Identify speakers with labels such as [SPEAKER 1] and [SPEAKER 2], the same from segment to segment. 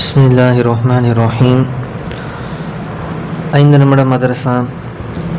[SPEAKER 1] பிஸ்மில்லாஹி ரஹ்மான் ரஹீம் ஐந்து நிமிட மதரசா.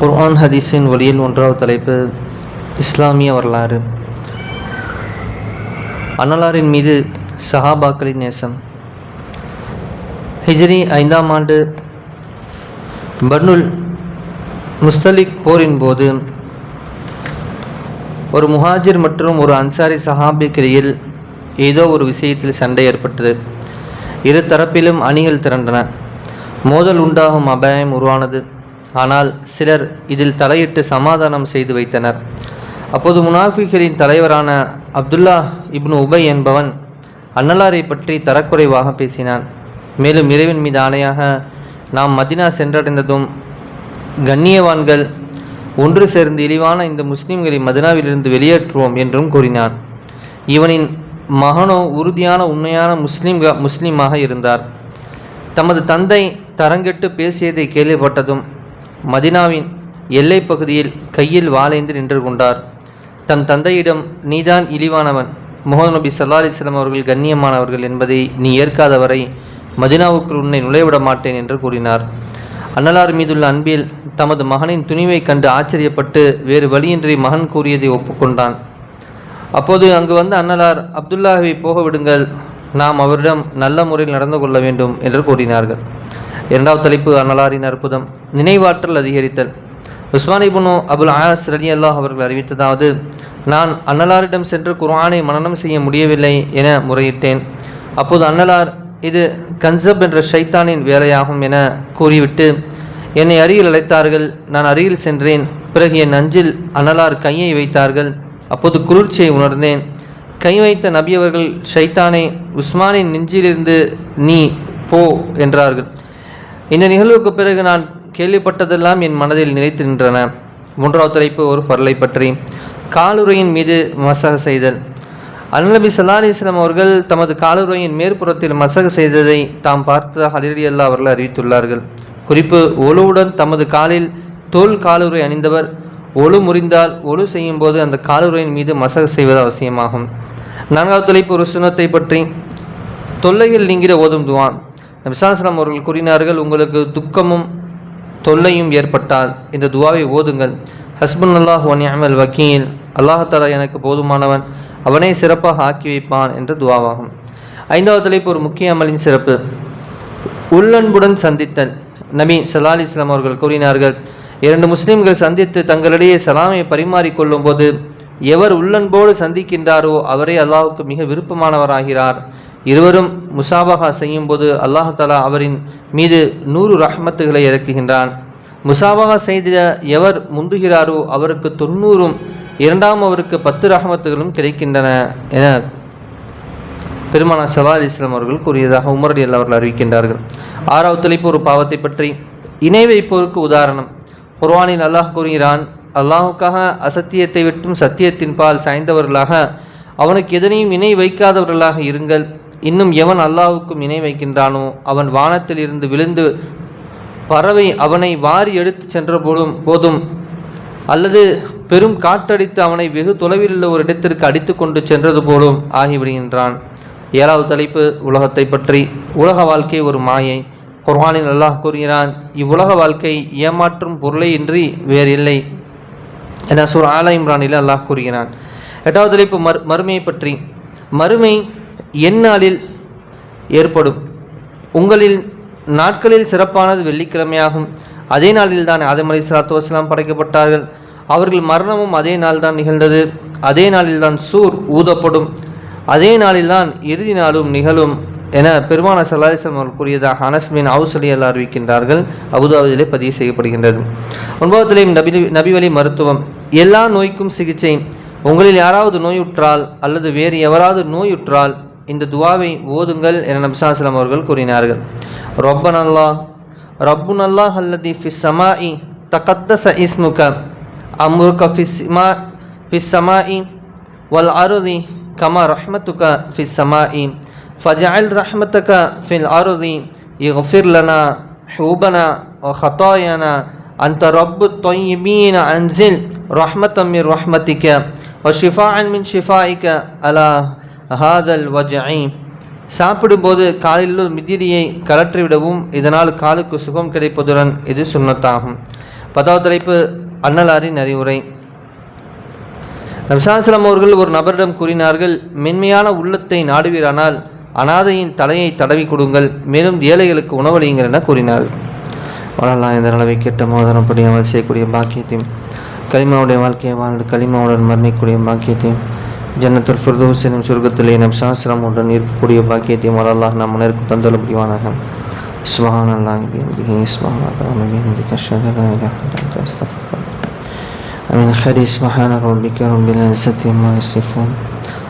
[SPEAKER 1] குர்ஆன் ஹதீஸின் ஒளியில் ஒன்றாவது தலைப்பு இஸ்லாமிய வரலாறு. அன்னலாரின் மீது சஹாபாக்களின் நேசம். ஹிஜ்ரி ஐந்தாம் ஆண்டு பர்னுல் முஸ்தலிக் போரின் போது ஒரு முஹாஜிர் மற்றும் ஒரு அன்சாரி சஹாபிக்கிடையில் ஏதோ ஒரு விஷயத்தில் சண்டை ஏற்பட்டது. இரு தரப்பிலும் அணிகள் திரண்டன. மோதல் உண்டாகும் அபாயம் உருவானது. ஆனால் சிலர் இதில் தலையிட்டு சமாதானம் செய்து வைத்தனர். அப்போது முனாஃபிகளின் தலைவரான அப்துல்லா இப்னு உபை என்பவன் அன்னலாரை பற்றி தரக்குறைவாக பேசினான். மேலும் இறைவன் மீது ஆணையாக நாம் மதினா சென்றடைந்ததும் கண்ணியவான்கள் ஒன்று சேர்ந்து இழிவான இந்த முஸ்லிம்களை மதினாவிலிருந்து வெளியேற்றுவோம் என்றும் கூறினான். இவனின் மகனோ உறுதியான உண்மையான முஸ்லீம் முஸ்லீமாக இருந்தார். தமது தந்தை தரங்கெட்டு பேசியதை கேள்விப்பட்டதும் மதினாவின் எல்லை பகுதியில் கையில் வாளைந்து நின்று கொண்டார். தன் தந்தையிடம் நீதான் இழிவானவன். முகமது நபி சல்லா அலிஸ்லாம் அவர்கள் கண்ணியமானவர்கள் என்பதை நீ ஏற்காதவரை மதினாவுக்குள் உன்னை நுழைவிட மாட்டேன் என்று கூறினார். அன்னலார் மீதுள்ள அன்பில் தமது மகனின் துணிவை கண்டு ஆச்சரியப்பட்டு வேறு வழியின்றி மகன் கூறியதை ஒப்புக்கொண்டான். அப்போது அங்கு வந்த அன்னலார் அப்துல்லாஹை போக விடுங்கள். நாம் அவரிடம் நல்ல முறையில் நடந்து கொள்ள வேண்டும் என்று கூறினார்கள். இரண்டாவது தலைப்பு அன்னலாரின் அற்புதம். நினைவாற்றல் அதிகரித்தல். உஸ்மானி புனு அபுல் ஆஸ் ரலி அல்லாஹ் அவர்கள் அறிவித்ததாவது நான் அன்னலாரிடம் சென்று குர்ஆனை மனனம் செய்ய முடியவில்லை என முறையிட்டேன். அப்போது அன்னலார் இது கன்சப் என்ற ஷைத்தானின் வேலையாகும் என கூறிவிட்டு என்னை அருகில் அழைத்தார்கள். நான் அருகில் சென்றேன். பிறகு என் அஞ்சில் அன்னலார் கையை வைத்தார்கள். அப்போது குளிர்ச்சியை உணர்ந்தேன். கை வைத்த நபியவர்கள் ஷைத்தானை உஸ்மானின் நெஞ்சிலிருந்து நீ போ என்றார்கள். இந்த நிகழ்வுக்கு பிறகு நான் கேள்விப்பட்டதெல்லாம் என் மனதில் நிலைத்து நின்றன. மூன்றாவது தலைப்பு ஒரு ஃபர்லை பற்றி. காலுரையின் மீது மசக செய்தல். அல்நபி சல்லா அலிஸ்லாம் அவர்கள் தமது காலுரையின் மேற்புறத்தில் மசக செய்ததை தாம் பார்த்த ஹலிரி அல்லா அவர்கள் அறிவித்துள்ளார்கள். குறிப்பு ஒழுவுடன் தமது காலில் தோல் காலுரை அணிந்தவர் ஒழு முறிந்தால் ஒழு செய்யும் போது அந்த காலுறையின் மீது மசக செய்வது அவசியமாகும். நான்காவது தலைப்பு ஒரு சுனத்தை பற்றி. தொல்லையில் நீங்கிற ஓதும் துவான் விசாசனம் அவர்கள் கூறினார்கள் உங்களுக்கு துக்கமும் தொல்லையும் ஏற்பட்டால் இந்த துவாவை ஓதுங்கள். ஹஸ்பன் அல்லாஹ் ஒன் அமல் வக்கீல் அல்லாஹாலா எனக்கு போதுமானவன். அவனே சிறப்பாக ஆக்கி வைப்பான் என்ற துவாவாகும். ஐந்தாவது தலைப்பு ஒரு முக்கிய அமலின் சிறப்பு. உள்ளன்புடன் சந்தித்தல். நபி சல்லா இஸ்லாம் அவர்கள் கூறினார்கள் இரண்டு முஸ்லிம்கள் சந்தித்து தங்களிடையே சலாமை பரிமாறிக்கொள்ளும் போது எவர் உள்ளன்போடு சந்திக்கின்றாரோ அவரே அல்லாஹுக்கு மிக விருப்பமானவராகிறார். இருவரும் முசாபகா செய்யும் போது அல்லாஹாலா அவரின் மீது நூறு ரஹ்மத்துகளை இறக்குகின்றான். முசாபகா செய்த எவர் முந்துகிறாரோ அவருக்கு தொண்ணூறும் இரண்டாம் அவருக்கு பத்து ரஹமத்துகளும் கிடைக்கின்றன என பெருமானா சலா இஸ்லாம் அவர்கள் கூறியதாக உமரடி அவர்கள் அறிவிக்கின்றார்கள். ஆறாவது தலைப்பு ஒரு பாவத்தை பற்றி இணை வைப்போருக்கு உதாரணம். குர்வானில் அல்லாஹ் கூறுகிறான் அல்லாஹுக்காக அசத்தியத்தை விட்டும் சத்தியத்தின் பால் சாய்ந்தவர்களாக அவனுக்கு எதனையும் இணை வைக்காதவர்களாக இருங்கள். இன்னும் எவன் அல்லாஹுக்கும் இணை வைக்கின்றானோ அவன் வானத்தில் இருந்து விழுந்து பறவை அவனை வாரி எடுத்து சென்ற போதும். போதும் அல்லது பெரும் காற்றடித்து அவனை வெகு தொலைவில் உள்ள ஒரு இடத்திற்கு அடித்து கொண்டு சென்றது போலும் ஆகிவிடுகின்றான். ஏழாவது தலைப்பு உலகத்தை பற்றி. உலக வாழ்க்கை ஒரு மாயை. குர்ஹானில் அல்லாஹ் கூறுகிறான் இவ்வுலக வாழ்க்கை ஏமாற்றும் பொருளை இன்றி வேறு இல்லை என சூர் ஆலா இம்ரானில் அல்லாஹ் கூறுகிறான். எட்டாவது தலைப்பு மறு மறுமையை பற்றி. மறுமை எந்நாளில் ஏற்படும். உங்களில் நாட்களில் சிறப்பானது வெள்ளிக்கிழமையாகும். அதே நாளில் தான் ஆதம் அலி சலாத்து வஸ்லாம் படைக்கப்பட்டார்கள். அவர்கள் மரணமும் அதே நாள் தான் நிகழ்ந்தது. அதே நாளில் தான் சூர் ஊதப்படும். அதே நாளில்தான் இறுதி நாளும் நிகழும். என பெருமான சல்லாஹம் அவர் கூறியதாக அனஸ்மின் அவுசலி அல்லா அறிவிக்கின்றார்கள். அபுதாபிலே பதிவு செய்யப்படுகின்றது. ஒன்பதாவதுலேயும் நபி நபிவழி மருத்துவம். எல்லா நோய்க்கும் சிகிச்சை. உங்களில் யாராவது நோயுற்றால் அல்லது வேறு எவராவது நோயுற்றால் இந்த துவாவை ஓதுங்கள் என நபிசாஸ்லாம் அவர்கள் கூறினார்கள். ரொப்பன் அல்லாஹ் ரப்புன் அல்லாஹ் அல்லதி ஃபிஸ் சமாஇ தகத்தச இஸ்முக அம்ருக ஃபிஸ் ஃபிஸ் சமாஇ வல் அருதி கமா ரஹ்மத்துக ஃபிஸ் சமாஇ. ஃபஜாயில் ரஹ்மத்தக ஃபில் அருதி இஃபிர் லனா ஹூபனா ஹத்தாயனா அந்த ரப்பு தொய்யீன அன்சில் ரஹ்மத்தம் மிர் ரஹ்மத்திக்க வஷிஃபான் மின் ஷிஃபாய்க்க அலா ஹாதல் வஜை சாப்பிடும்போது காலில் மிதிரியை கலற்றிவிடவும் இதனால் காலுக்கு சுகம் கிடைப்பதுடன் இது சுண்ணத்தாகும். பத்தாவது தலைப்பு அன்னலாரின் அறிவுரை நம்சாசலம் அவர்கள் ஒரு நபரிடம் கூறினார்கள் மென்மையான உள்ளத்தை நாடுவீரானால் அனாதையின் தலையை தடவி கொடுங்கள் மேலும் ஏழைகளுக்கு உணவளியுங்கள் என கூறினார்கள் வளரலாம் இந்த அளவை கெட்ட மோதனப்படி அமல் செய்யக்கூடிய பாக்கியத்தையும் கலிமாவுடைய வாழ்க்கையை வாழ்ந்து கலிமாவுடன் மரணிக்கூடிய பாக்கியத்தையும் ஜன்னத்துல் ஃபிர்தோஸ் எனும் சுருக்கத்திலே நம் சாஸ்திரமுடன் இருக்கக்கூடிய பாக்கியத்தையும் வளரலாம் நம் முன்னேற்கு தந்தொள்ள முடிவானாக சுபஹான் அல்லாஹ் பிஹம்திஹி சுபஹான் பிஹம்திக அஷ்ஹது அல்லா இலாஹா இல்லா அன்த அஸ்தக்ஃபிருக்க من خير سبحان ربك رب العزة عما يصفون